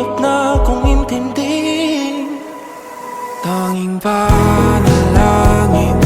Hirap na kong intindihin Tanging panalangin.